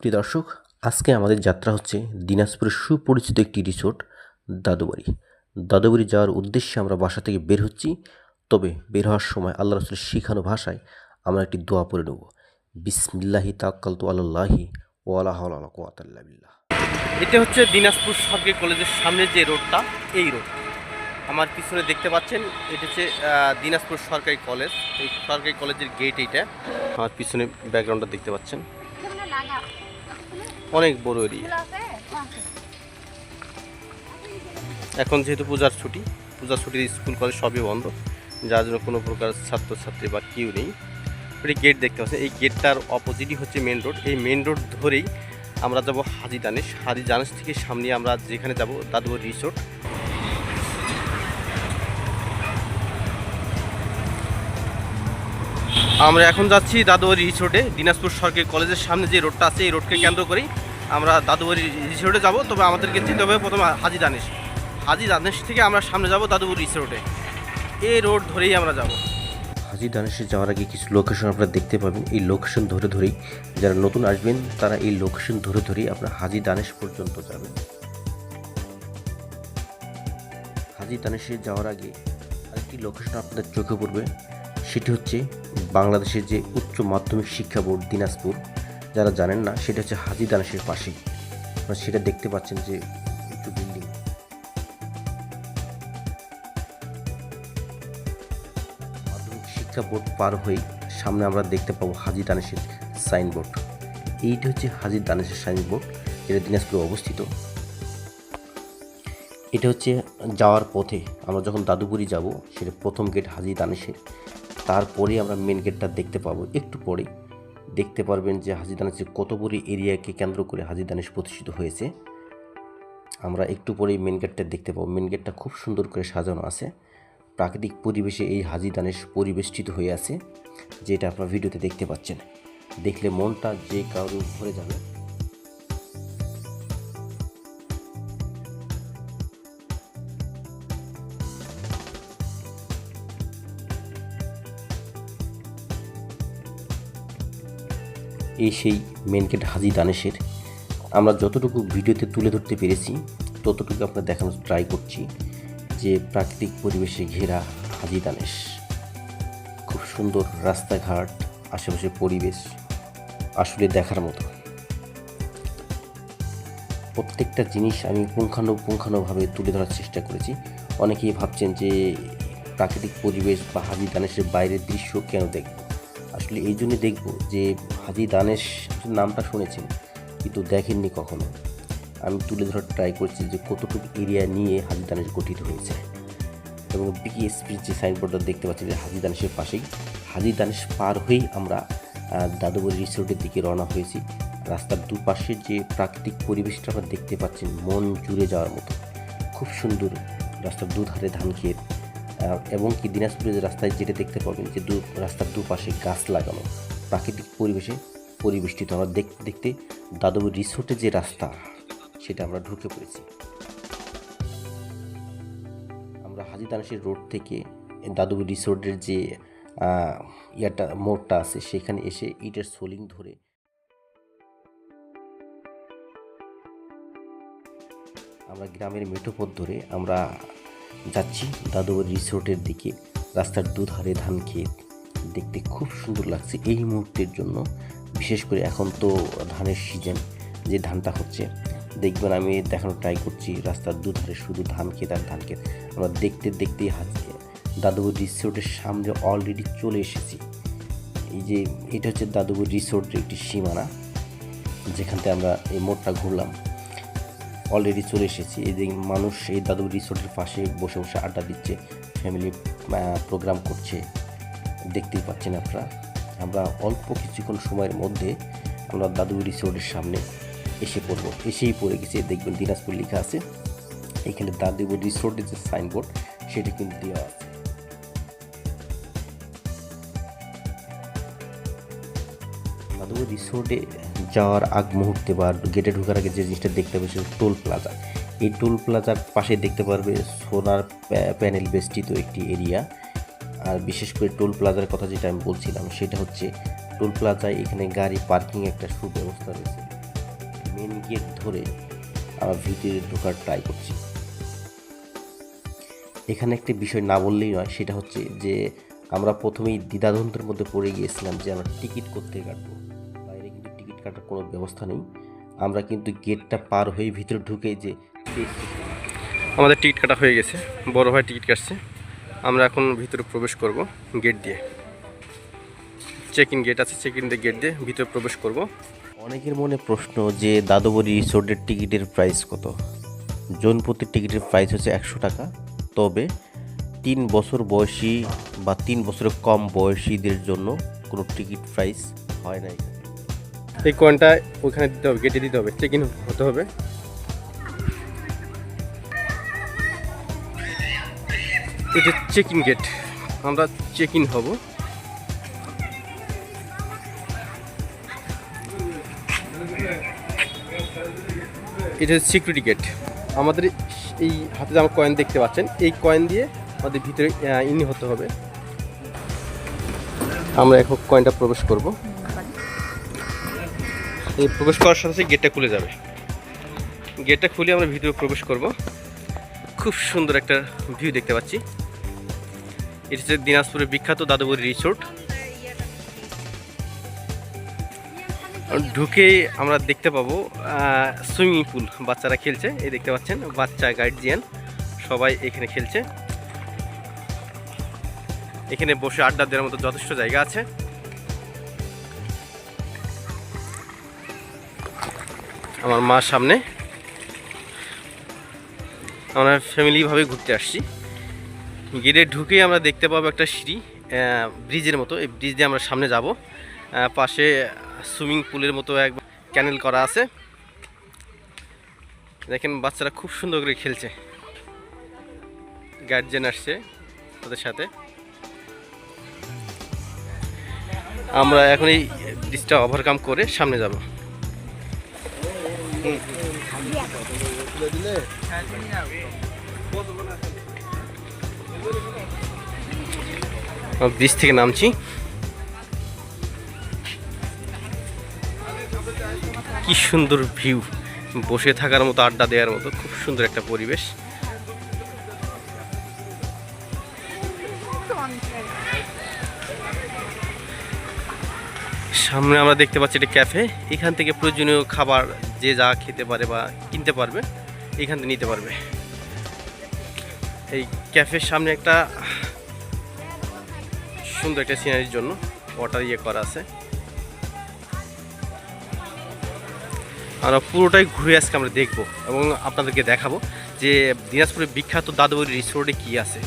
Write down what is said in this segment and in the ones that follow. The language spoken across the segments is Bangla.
প্রিয় দর্শক আজকে আমাদের যাত্রা হচ্ছে দিনাজপুরের সুপরিচিত একটি রিসোর্ট দাদুবাড়ি। দাদুবাড়ি যাওয়ার উদ্দেশ্যে আমরা বাসা থেকে বের হচ্ছি। তবে বের হওয়ার সময় আল্লাহ রসুলের শিখানো ভাষায় আমরা একটি দোয়া পড়ে নেব। বিসমিল্লাহি তাক্কাল তো আল্লাহি বিল্লাহ। এটা হচ্ছে দিনাজপুর সরকারি কলেজের সামনে যে রোডটা এই রোড। আমার পিছনে দেখতে পাচ্ছেন এটা হচ্ছে আহ, দিনাজপুর সরকারি কলেজ। এই সরকারি কলেজের গেট এইটা। আমার পিছনে ব্যাকগ্রাউন্ডটা দেখতে পাচ্ছেন। অনেক বড় এরিয়া। এখন যেহেতু পূজার ছুটি পূজার ছুটির স্কুল কলেজ সবই বন্ধ যার জন্য কোনো প্রকার ছাত্রছাত্রী বা কেউ নেই। এই গেট দেখতে পাচ্ছেন এই গেটটার অপোজিটই হচ্ছে মেন রোড এই মেন রোড ধরেই আমরা যাব হাজি দানেশ। হাজি দানেশ থেকে সামনে আমরা যেখানে যাব দাদুয়ার রিসোর্ট আমরা এখন যাচ্ছি দাদুয়ারি রিসোর্টে দিনাজপুর সরকারি কলেজের সামনে যে রোডটা আছে এই রোডকে কেন্দ্র করেই আমরা দাদুবাড়ি রিসোর্টে যাব, তবে আমাদেরকে যেতে হবে প্রথমে হাজি দানেশ। হাজি দানেশ থেকে আমরা সামনে যাব দাদুবাড়ি রিসোর্টে এই রোড ধরেই আমরা যাব। হাজি দানেশে যাওয়ার আগে কিছু লোকেশন আপনারা দেখতে পাবেন। এই লোকেশন ধরে ধরেই যারা নতুন আসবেন, তারা এই লোকেশন ধরে ধরেই আপনার হাজি দানেশ পর্যন্ত যাবেন। হাজি দানেশে যাওয়ার আগে আরেকটি লোকেশন আপনাদের চোখে পড়বে। সেটি হচ্ছে বাংলাদেশের যে উচ্চ মাধ্যমিক শিক্ষা বোর্ড দিনাজপুর। যারা জানেন না, সেটা হচ্ছে হাজি দানেশের পাশেই। সেটা দেখতে পাচ্ছেন যে একটু বিল্ডিং মাধ্যমিক শিক্ষা বোর্ড পার হয়ে সামনে আমরা দেখতে পাবো হাজি দানেশের সাইনবোর্ড এইটা হচ্ছে হাজি দানেশের সাইনবোর্ড যেটা দিনাজপুরে অবস্থিত। এটা হচ্ছে যাওয়ার পথে আমরা যখন দাদুপুরি যাব, সেটা প্রথম গেট হাজি দানেশের। তারপরে আমরা মেন গেটটা দেখতে পাবো, একটু পরে দেখতে পারবেন যে হাজি যে কতপুরি এরিয়াকে কেন্দ্র করে হাজি দানেশ প্রতিষ্ঠিত হয়েছে। আমরা একটু পরেই মেন গেটটা দেখতে পাবো। মেন গেটটা খুব সুন্দর করে সাজানো আছে। প্রাকৃতিক পরিবেশে এই হাজি দানেশ পরিবেষ্টিত হয়ে আছে, যেটা আপনার ভিডিওতে দেখতে পাচ্ছেন। দেখলে মনটা যে কারোর ভরে যাবে। এই সেই মেন গেট হাজি দানেশের। আমরা যতটুকু ভিডিওতে তুলে ধরতে পেরেছি, ততটুকু আপনার দেখানোর ট্রাই করছি যে প্রাকৃতিক পরিবেশে ঘেরা হাজি দানেশ। খুব সুন্দর রাস্তাঘাট আশেপাশে পরিবেশ, আসলে দেখার মতো। প্রত্যেকটা জিনিস আমি পুঙ্খানুপুঙ্খানুভাবে তুলে ধরার চেষ্টা করেছি। অনেকেই ভাবছেন যে প্রাকৃতিক পরিবেশ বা হাজি দানেশের বাইরের দৃশ্য কেন দেখব? আসলে এই জন্যই দেখব যে হাজি দানেশ নামটা শুনেছেন কিন্তু দেখেননি কখনো। আমি তুলে ধরার ট্রাই করছি যে কতটুকু এরিয়া নিয়ে হাজি দানেশ গঠিত হয়েছে। এবং বিএসপির যে সাইনবোর্ডটা দেখতে পাচ্ছি যে হাজি দানেশের পাশেই হাজি দানেশ পার হয়েই আমরা আহ, দাদুবাড়ি রিসোর্টের দিকে রওনা হয়েছি। রাস্তার দুপাশে যে প্রাকৃতিক পরিবেশটা আমরা দেখতে পাচ্ছেন মন জুড়ে যাওয়ার মতো। খুব সুন্দর রাস্তার দুধারে ধান আহ, এবং কি দিনাজপুরের রাস্তায় যেটা দেখতে পাবেন যে দু রাস্তার দুপাশে গাছ লাগানো, প্রাকৃতিক পরিবেশে পরিবেষ্টিত। আমরা দেখতে দেখতে দাদুবাড়ি রিসোর্টের যে রাস্তা, সেটা আমরা ঢুকে পড়েছি। আমরা হাজি দানেশের রোড থেকে দাদুবাড়ি রিসোর্টের যে ইয়াটা, মোড়টা আছে, সেখানে এসে ইটের সোলিং ধরে আমরা গ্রামের মেঠো পথ ধরে আমরা যাচ্ছি দাদুবাড়ি রিসোর্টের দিকে। রাস্তার দুধারে ধান ক্ষেত দেখতে খুব সুন্দর লাগছে এই মুহূর্তের জন্য। বিশেষ করে এখন তো ধানের সিজন যে ধানটা হচ্ছে। দেখবেন আমি দেখানোর ট্রাই করছি, রাস্তার দুধারে শুধু ধান ক্ষেত আর ধান ক্ষেত আমরা দেখতে দেখতেই হাত দাদুবাড়ি রিসোর্টের সামনে অলরেডি চলে এসেছি। এই যে, এটা হচ্ছে দাদুবাড়ি রিসোর্টের একটি সীমানা। যেখান থেকে আমরা এই মোড়টা ঘুরলাম। অলরেডি চলে এসেছি। এই মানুষ এই দাদু রিসোর্টের পাশে বসে বসে আড্ডা দিচ্ছে ফ্যামিলি প্রোগ্রাম করছে। দেখতেই পাচ্ছেন আপনারা। আমরা অল্প কিছুক্ষণ সময়ের মধ্যে আমরা দাদু রিসোর্টের সামনে এসে পড়ব। এসেই পড়ে গেছি। দেখবেন দিনাজপুর লেখা আছে। এখানে দাদু রিসোর্টের যে সাইনবোর্ড সেটি কিন্তু দেওয়া আছে। দাদু রিসোর্টে যাওয়ার আগ মুহূর্তে বা গেটে ঢোকার আগে যে জিনিসটা দেখতে পাবে সেটা টোল প্লাজা এই টোল প্লাজার পাশে দেখতে পারবে সোনার প্যানেল বেষ্টিত একটি এরিয়া আর বিশেষ করে টোল প্লাজার কথা যেটা আমি বলছিলাম, সেটা হচ্ছে টোল প্লাজায় এখানে গাড়ি পার্কিং একটা সুব্যবস্থা রয়েছে। মেন গেট ধরে আমরা ভিতরে ঢোকার ট্রাই করছি। এখানে একটি বিষয় না বললেই নয়, সেটা হচ্ছে যে আমরা প্রথমেই দ্বিধাদ্বন্দ্বের মধ্যে পড়ে গিয়েছিলাম যে আমরা টিকিট করতে কাটবো। কাটার কোনো ব্যবস্থা নেই। আমরা কিন্তু গেটটা পার হয়ে ভিতরে ঢুকে যে আমাদের টিকিট কাটা হয়ে গেছে। বড় ভাই টিকিট কাটছে। আমরা এখন ভিতরে প্রবেশ করব গেট দিয়ে। চেক ইন গেট আছে চেক ইন দিয়ে গেট দিয়ে ভিতরে প্রবেশ করব। অনেকের মনে প্রশ্ন যে দাদুবরী রিসোর্টের টিকিটের প্রাইস কত? জনপ্রতি টিকিটের প্রাইস হচ্ছে একশো টাকা। তবে তিন বছর বয়সী বা তিন বছরের কম বয়সীদের জন্য কোনো টিকিট প্রাইস হয় না এখানে। এই কয়েনটা ওখানে দিতে হবে গেটে দিতে হবে চেক ইন হতে হবে। এটা চেক ইন গেট আমরা চেক ইন হব। এটা হচ্ছে সিকিউরিটি গেট আমাদের এই হাতে যে আমার কয়েন দেখতে পাচ্ছেন, এই কয়েন দিয়ে আমাদের ভিতরে ইন হতে হবে। আমরা এখন কয়েনটা প্রবেশ করব। এই প্রবেশ করার সাথে সাথে গেটটা খুলে যাবে। গেটটা খুলে আমরা ভিতরে প্রবেশ করব। খুব সুন্দর একটা ভিউ দেখতে পাচ্ছি। এটা হচ্ছে দিনাজপুরের বিখ্যাত দাদুবরী রিসোর্ট ঢুকে আমরা দেখতে পাবো সুইমিং পুল বাচ্চারা খেলছে। এই দেখতে পাচ্ছেন, বাচ্চা গার্জিয়ান সবাই এখানে খেলছে। এখানে বসে আড্ডা দেওয়ার মতো যথেষ্ট জায়গা আছে। আমার মার সামনে। আমরা ফ্যামিলিভাবে ঘুরতে আসছি। গেটে ঢুকেই আমরা দেখতে পাবো একটা সিঁড়ি ব্রিজের মতো। এই ব্রিজ দিয়ে আমরা সামনে যাব। পাশে সুইমিং পুলের মতো এক ক্যানেল করা আছে। দেখেন বাচ্চারা খুব সুন্দর করে খেলছে। গার্জেন আসছে তাদের সাথে। আমরা এখন এই ব্রিজটা ওভারকাম করে সামনে যাব। ব্রিজ থেকে নামছি। কি সুন্দর ভিউ। বসে থাকার মতো, আড্ডা দেওয়ার মতো, খুব সুন্দর একটা পরিবেশ। সামনে আমরা দেখতে পাচ্ছি একটা ক্যাফে। এখান থেকে প্রয়োজনীয় খাবার যে যা খেতে পারে বা কিনতে পারবে, এখান থেকে নিতে পারবে। এই ক্যাফের সামনে একটা সুন্দর একটা সিনারির জন্য ওয়াটার ইয়ে করা আছে। আমরা পুরোটাই ঘুরে আজকে আমরা দেখব এবং আপনাদেরকে দেখাবো যে দিনাজপুরের বিখ্যাত দাদুবাড়ি রিসোর্টে কি আছে।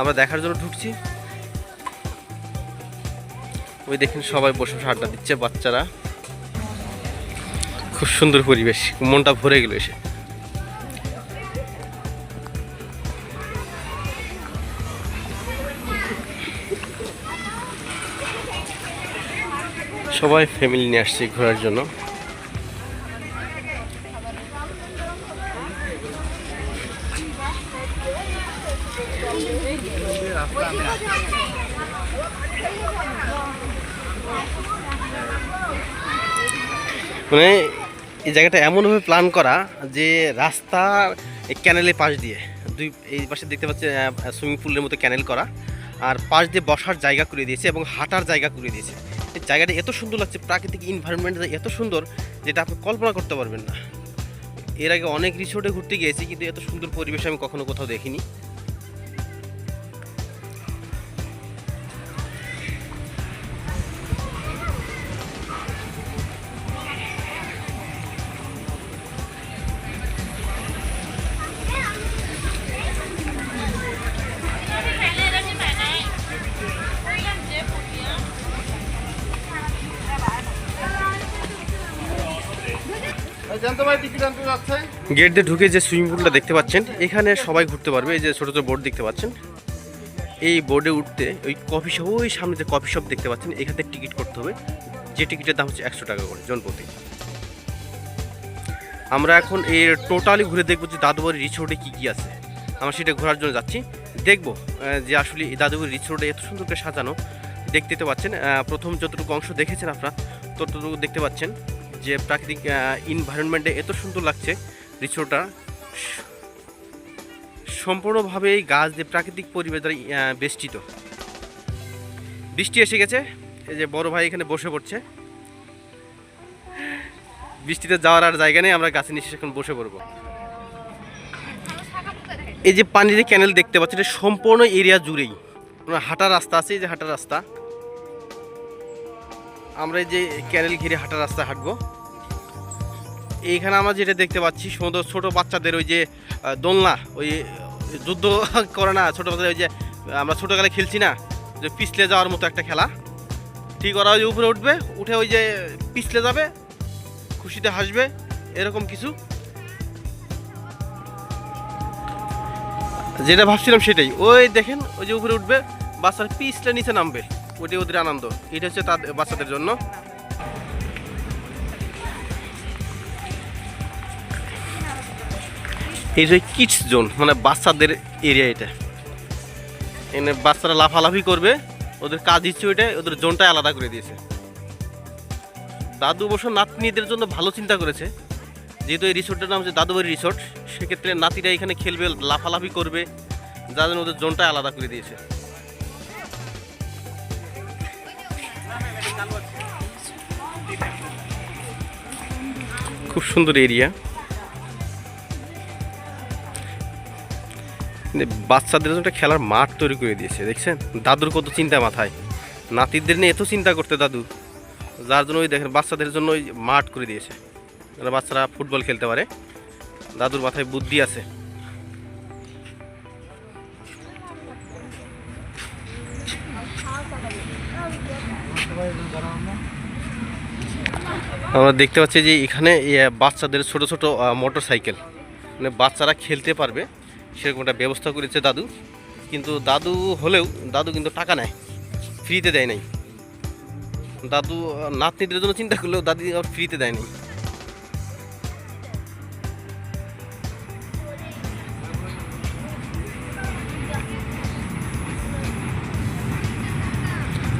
আমরা দেখার জন্য ঢুকছি। ওই দেখেন সবাই বসে বসে আড্ডা দিচ্ছে বাচ্চারা। খুব সুন্দর পরিবেশ, মনটা ভরে গেল এসে। সবাই ফ্যামিলি নিয়ে আসছে ঘোরার জন্য। মানে এই জায়গাটা এমনভাবে প্ল্যান করা যে রাস্তা ক্যানেলের পাশ দিয়ে, দুই, এই পাশে দেখতে পাচ্ছি সুইমিং পুলের মতো ক্যানেল করা, আর পাশ দিয়ে বসার জায়গা করে দিয়েছে এবং হাঁটার জায়গা করে দিয়েছে। এই জায়গাটা এত সুন্দর লাগছে, প্রাকৃতিক ইনভায়রনমেন্ট এত সুন্দর যেটা আপনি কল্পনা করতে পারবেন না। এর আগে অনেক রিসোর্টে ঘুরতে গিয়েছি, কিন্তু এত সুন্দর পরিবেশ আমি কখনো কোথাও দেখিনি। গেট দিয়ে ঢুকে যে সুইমিং পুলটা দেখতে পাচ্ছেন, এখানে সবাই ঘুরতে পারবে, এই যে ছোটো ছোটো বোর্ড দেখতে পাচ্ছেন। এই বোর্ডে উঠতে ওই কফি শপ, ওই সামনে যে কফি শপ দেখতে পাচ্ছেন, এখান টিকিট করতে হবে। যে টিকিটের দাম হচ্ছে একশো টাকা করে, জনপ্রতি। আমরা এখন এর টোটালি ঘুরে দেখব যে দাদুবাড়ি রিসোর্টে কী কী আছে। আমরা সেটা ঘোরার জন্য যাচ্ছি। দেখব যে আসলে এই দাদুবাড়ি রিসোর্টে এত সুন্দর করে সাজানো। দেখতে পাচ্ছেন প্রথম যতটুকু অংশ দেখেছেন আপনারা, ততটুকু দেখতে পাচ্ছেন। যে প্রাকৃতিক ইনভায়রনমেন্টে এত সুন্দর লাগছে রিসোর্টটা। সম্পূর্ণভাবে এই গাছ দিয়ে প্রাকৃতিক পরিবেশ দ্বারা বেষ্টিত। বৃষ্টি এসে গেছে, এই যে বড় ভাই এখানে বসে পড়ছে। বৃষ্টিতে যাওয়ার আর জায়গা নেই, আমরা গাছের নিচে এখন বসে পড়ব। এই যে পানির ক্যানেল দেখতে পাচ্ছি, এটা সম্পূর্ণ এরিয়া জুড়েই। হাঁটার রাস্তা আছে, এই যে হাঁটার রাস্তা। আমরা এই যে ক্যানেল ঘিরে হাঁটার রাস্তা হাঁটবো। এইখানে আমরা যেটা দেখতে পাচ্ছি, সমুদ্র ছোট বাচ্চাদের ওই যে দোলনা, ওই, যুদ্ধ করে না, ছোট বাচ্চাদের ওই যে আমরা ছোটোকালে খেলছি না যে পিছলে যাওয়ার মতো একটা খেলা। ঠিক ওরা ওই যে উপরে উঠবে, উঠে ওই যে পিছলে যাবে, খুশিতে হাসবে, এরকম কিছু। যেটা ভাবছিলাম সেটাই। ওই দেখেন, ওই যে উপরে উঠবে, বাচ্চার পিছলে নিচে নামবে, ওইটাই ওদের আনন্দ। এটা হচ্ছে তাদের, বাচ্চাদের জন্য। এই যে কিডস জোন মানে বাচ্চাদের এরিয়া এটা। এখানে বাচ্চারা লাফালাফি করবে, ওদের কাজ ইচ্ছে ওইটাই ওদের জোনটাই আলাদা করে দিয়েছে। দাদু অবশ্য নাতনিদের জন্য ভালো চিন্তা করেছে। যেহেতু এই রিসোর্টের নাম হচ্ছে দাদুবাড়ি রিসোর্ট, সেক্ষেত্রে নাতিরা এখানে খেলবে, লাফালাফি করবে, যার জন্য ওদের জোনটা আলাদা করে দিয়েছে। খুব সুন্দর এরিয়া বাচ্চাদের জন্য একটা খেলার মাঠ তৈরি করে দিয়েছে, দেখছেন? দাদুর কত চিন্তা মাথায়। নাতিদের নিয়ে এত চিন্তা করতে দাদু। যার জন্য ওই দেখেন বাচ্চাদের জন্য ওই মাঠ করে দিয়েছে। বাচ্চারা ফুটবল খেলতে পারে, দাদুর মাথায় বুদ্ধি আছে। আমরা দেখতে পাচ্ছি যে এখানে বাচ্চাদের ছোট ছোট মোটর সাইকেল মানে বাচ্চারা খেলতে পারবে। সেরকম একটা ব্যবস্থা করেছে দাদু। কিন্তু দাদু হলেও, দাদু কিন্তু টাকা নেয়। ফ্রিতে দেয় নাই। দাদু, নাতনিদের জন্য চিন্তা করলেও দাদি আর ফ্রিতে দেয় নাই।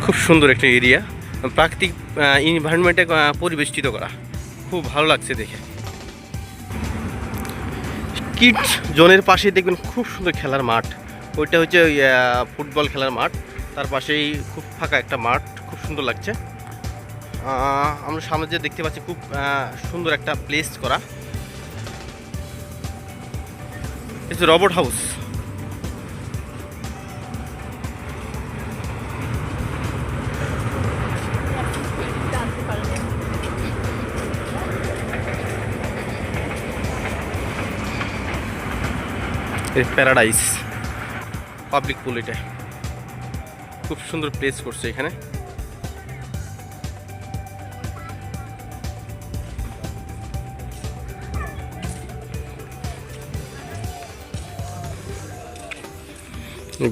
খুব সুন্দর একটা এরিয়া। প্রাকৃতিক ইনভায়রনমেন্টে পরিবেষ্টিত করা। খুব ভালো লাগছে দেখে। কিডস জোনের পাশেই দেখবেন খুব সুন্দর খেলার মাঠ। ওইটা হচ্ছে ওই ফুটবল খেলার মাঠ। তার পাশেই খুব ফাঁকা একটা মাঠ, খুব সুন্দর লাগছে। আমরা সামনে যে দেখতে পাচ্ছি খুব সুন্দর একটা প্লেস করা। Robot house paradise public pool এটা। খুব সুন্দর প্লেস করছে এখানে।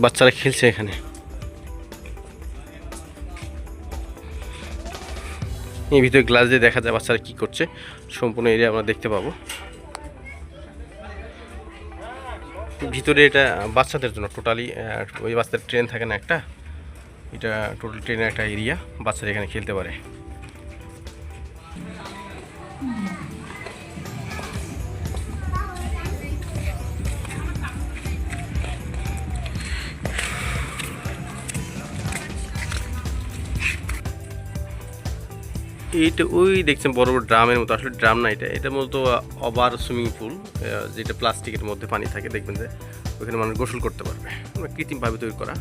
বাচ্চারা খেলছে এখানে। এই ভিতরে গ্লাস দিয়ে দেখা যায় বাচ্চারা কি করছে। সম্পূর্ণ এরিয়া আমরা দেখতে পাবো। ভিতরে এটা, বাচ্চাদের জন্য টোটালি ওই বাচ্চাদের ট্রেন থাকে না একটা? এটা টোটাল ট্রেনের একটা এরিয়া বাচ্চারা এখানে খেলতে পারে। এইটা ওই দেখছেন বড় বড় ড্রামের মতো, আসলে ড্রাম না এটা। এটা মূলত ওভার সুইমিং পুল যেটা প্লাস্টিকের মধ্যে পানি থাকে, দেখবেন যে ওখানে মানুষ গোসল করতে পারবে। কৃত্রিমভাবে তৈরি করা।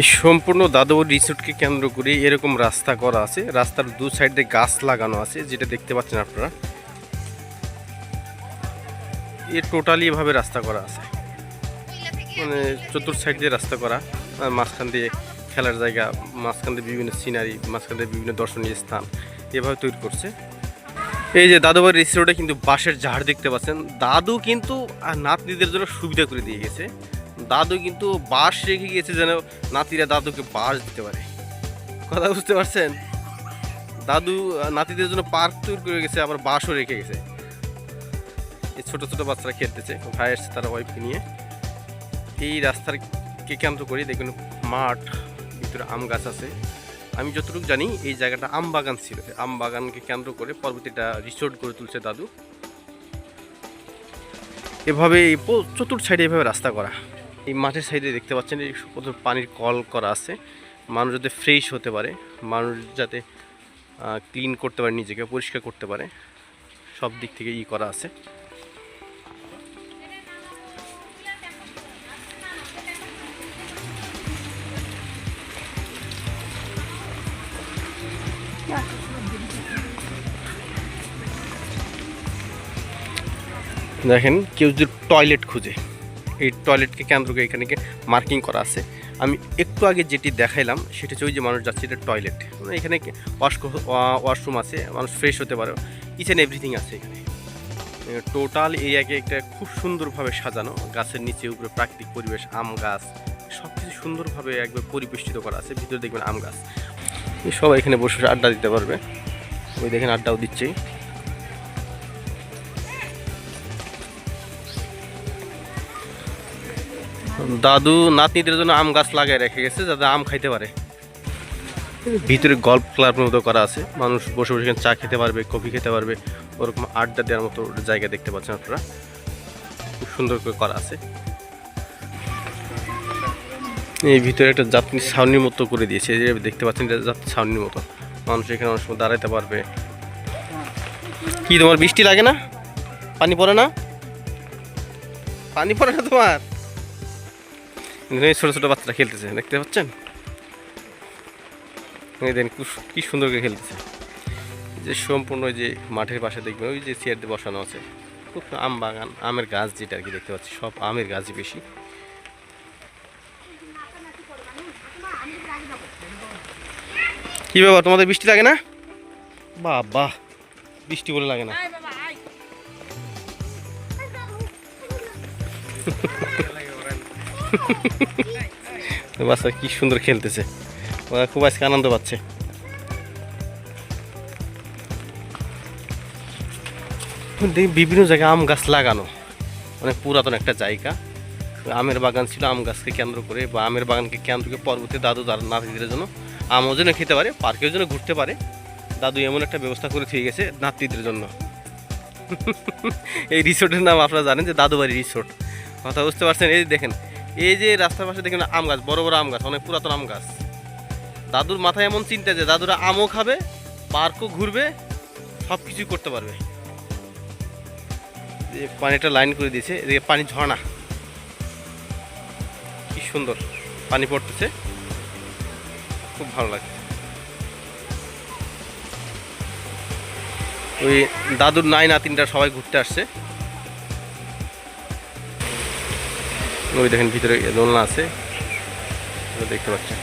এই সম্পূর্ণ দাদুর রিসোর্টকে কেন্দ্র করে এরকম রাস্তা করা আছে। রাস্তার দু সাইডে গাছ লাগানো আছে, যেটা দেখতে পাচ্ছেন আপনারা। এ টোটালি এভাবে রাস্তা করা আছে। মানে চতুর সাইড দিয়ে রাস্তা করা, আর মাঝখান দিয়ে খেলার জায়গা, মাঝখান দিয়ে বিভিন্ন সিনারি মাঝখান দিয়ে বিভিন্ন দর্শনীয় স্থান এভাবে তৈরি করছে। এই যে দাদুবাড়ি রিসোর্টে কিন্তু বাঁশের ঝাড় দেখতে পাচ্ছেন। দাদু কিন্তু নাতনিদের জন্য সুবিধা করে দিয়ে গেছে। দাদু কিন্তু বাঁশ রেখে গিয়েছে যেন নাতিরা দাদুকে বাঁশ দিতে পারে। কথা বুঝতে পারছেন? দাদু, নাতিদের জন্য পার্ক তৈরি করে গেছে, আবার বাঁশও রেখে গেছে। এই ছোটো ছোটো বাচ্চারা খেলতেছে, ভাই আসছে তারা ওয়াইফকে নিয়ে। এই রাস্তার কে কেন্দ্র করি দেখবেন মাঠ। ভিতরে আম গাছ আছে। আমি যতটুকু জানি, এই জায়গাটা আম বাগান ছিল। আম বাগানকে কেন্দ্র করে পরবর্তীটা রিসোর্ট গড়ে তুলছে দাদু। এভাবে এই পো- চতুর সাইডে এভাবে রাস্তা করা। এই মাঠের সাইডে দেখতে পাচ্ছেন প্রচুর পানির কল করা আছে। মানুষ যাতে ফ্রেশ হতে পারে, মানুষ যাতে ক্লিন করতে পারে, নিজেকে পরিষ্কার করতে পারে, সব দিক থেকে ই করা আছে। দেখেন কেউ যদি টয়লেট খুঁজে, এই টয়লেটকে কেন্দ্র করে এখানে মার্কিং করা আছে। আমি একটু আগে যেটি দেখাইলাম, সেটা হচ্ছে ওই যে মানুষ যাচ্ছে এটা টয়লেট। মানে এখানে ওয়াশ ওয়াশরুম আছে, মানুষ ফ্রেশ হতে পারে। ইচ অ্যান্ড এভরিথিং আছে এখানে। টোটাল এরিয়াকে একটা খুব সুন্দরভাবে সাজানো, গাছের নিচে উপরে প্রাকৃতিক পরিবেশ, আম গাছ সব কিছু সুন্দরভাবে একবার পরিবেষ্টিত করা আছে, ভিতরে দেখবেন আম গাছ। সবাই এখানে বসে বসে আড্ডা দিতে পারবে। ওই দেখেন আড্ডাও দিচ্ছে। দাদু নাতনিদের জন্য আম গাছ লাগাই রেখে গেছে যাতে আম খাইতে পারে। ভিতরে গল্ফ ক্লাবের মতো করা আছে। মানুষ বসে বসে চা খেতে পারবে, কফি খেতে পারবে, ওরকম আড্ডা দেওয়ার মতো জায়গা দেখতে পাচ্ছেন আপনারা। খুব সুন্দর করে করা আছে। এই ভিতরে একটা যাত্রী ছাউনির মতো করে দিয়েছে। যে দেখতে পাচ্ছেন, এটা ছাউনির মতো। মানুষ এখানে অনেক সময় দাঁড়াইতে পারবে। কি তোমার বৃষ্টি লাগে না? পানি পড়ে না? পানি পড়ে না তোমার? এই ছোটো ছোটো বাচ্চারা খেলতেছে দেখতে পাচ্ছেন? খুব- কি সুন্দর করে খেলতেছে। যে সম্পূর্ণ যে মাঠের পাশে দেখবেন ওই যে চেয়ার দিয়ে বসানো আছে। খুব আম বাগান আমের গাছ যেটা আর কি দেখতে পাচ্ছি সব আমের গাছই বেশি। কি ব্যাপার তোমাদের বৃষ্টি লাগে না? বাহ বৃষ্টি বলে লাগে না। বাচ্চা কি সুন্দর খেলতেছে। ওরা খুব আজকে আনন্দ পাচ্ছে। বিভিন্ন জায়গায় আম গাছ লাগানো। অনেক পুরাতন একটা জায়গা। আমের বাগান ছিল, আম গাছকে কেন্দ্র করে বা আমের বাগানকে কেন্দ্র করে পরবর্তী দাদু দাদা নাতিদের জন্য আমও যেন খেতে পারে, পার্কেও যেন ঘুরতে পারে। দাদু এমন একটা ব্যবস্থা করে থেকে গেছে নাতিদের জন্য। এই রিসোর্টের নাম আপনারা জানেন যে দাদুবাড়ি রিসোর্ট। কথা বুঝতে পারছেন? এই দেখেন এই যে রাস্তার পাশে দেখেন আম গাছ, বড় বড় আম গাছ, অনেক পুরাতন আম গাছ। দাদুর মাথায় এমন চিন্তা যে দাদুরা আমও খাবে, পার্কও ঘুরবে সব কিছুই করতে পারবে। পানিটা লাইন করে দিয়েছে এদিকে পানি ঝর্ণা। কি সুন্দর পানি পড়তেছে। খুব ভালো লাগছে। ওই দাদুর নাই নাতিনটা সবাই ঘুরতে আসছে। ওই দেখেন ভিতরে দোলনা আছে। দেখতে পাচ্ছেন।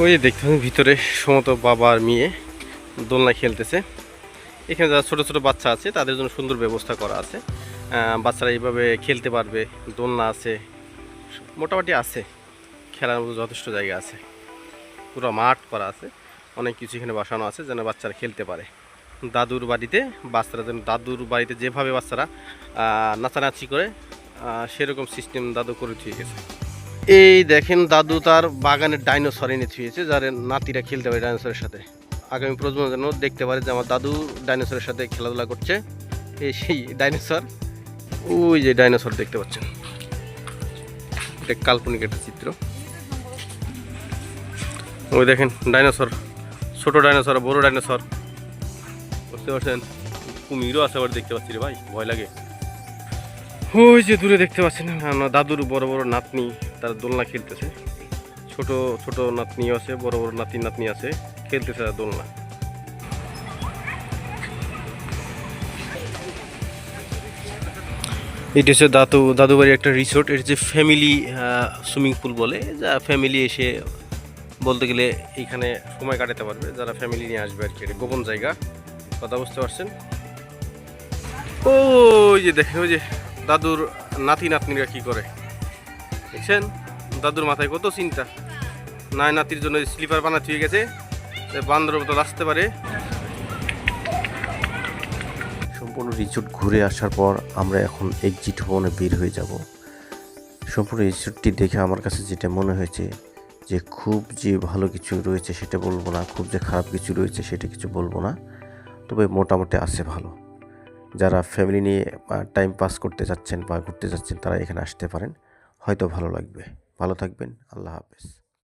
ওই দেখতে পাচ্ছেন ভিতরে সমত বাবা আর মেয়ে দোলনা খেলতেছে। এখানে যারা ছোটো ছোটো বাচ্চা আছে, তাদের জন্য সুন্দর ব্যবস্থা করা আছে। বাচ্চারা এইভাবে খেলতে পারবে, দোলনা আছে, মোটামুটি আছে। খেলার মতো যথেষ্ট জায়গা আছে। পুরো মাঠ করা আছে। অনেক কিছু এখানে বসানো আছে যেন বাচ্চারা খেলতে পারে। দাদুর বাড়িতে, বাচ্চারা যেন দাদুর বাড়িতে যেভাবে বাচ্চারা নাচানাচি করে সেরকম সিস্টেম দাদু করে থুয়ে গেছে। এই দেখেন দাদু তার বাগানের ডাইনোসর এনে থুয়েছে, যার নাতিরা খেলতে পারে ডাইনোসরের সাথে। আগামী প্রজন্ম যেন দেখতে পারে যে আমার দাদু ডাইনোসরের সাথে খেলাধুলা করছে। এই সেই ডাইনোসর ওই যে ডাইনোসর দেখতে পাচ্ছেন। এটা কাল্পনিক একটা চিত্র। ওই দেখেন ডাইনোসর ছোট ডাইনোসর বড় ডাইনোসর বুঝতে পারছেন? কুমিরও আছে আবার দেখতে পাচ্ছি রে ভাই ভয় লাগে। ওই যে দূরে দেখতে পাচ্ছেন আমার দাদুর বড় বড় নাতনি তার দোলনা খেলতেছে। ছোট ছোট নাতনিও আছে বড় বড় নাতি নাতনি আছে খেলতেছে তারা দোলনা। এটা হচ্ছে দাদু দাদু বাড়ির একটা রিসোর্ট এটা হচ্ছে ফ্যামিলি সুইমিং পুল বলে। যা ফ্যামিলি এসে বলতে গেলে এইখানে সময় কাটাতে পারবে যারা ফ্যামিলি নিয়ে আসবে আর কি এটা গোপন জায়গা। কথা বুঝতে পারছেন? ওই যে দেখেন, ওই যে দাদুর নাতি নাতনিরা কি করে? দেখছেন? দাদুর মাথায় কত চিন্তা। নাই নাতির জন্য স্লিপার বানাতে হয়ে গেছে, যে বান্দরের মতো আসতে পারে। সম্পূর্ণ রিসোর্ট ঘুরে আসার পর আমরা এখন এক্সিট ভবনে বের হয়ে যাব। সম্পূর্ণ রিসোর্টটি দেখে আমার কাছে যেটা মনে হয়েছে, যে খুব যে ভালো কিছু রয়েছে সেটা বলব না, খুব যে খারাপ কিছু রয়েছে সেটা কিছু বলব না। তবে মোটামুটি আছে ভালো। যারা ফ্যামিলি নিয়ে টাইম পাস করতে যাচ্ছেন বা ঘুরতে যাচ্ছেন, তারা এখানে আসতে পারেন। হয়তো ভালো লাগবে। ভালো থাকবেন। আল্লাহ হাফেজ।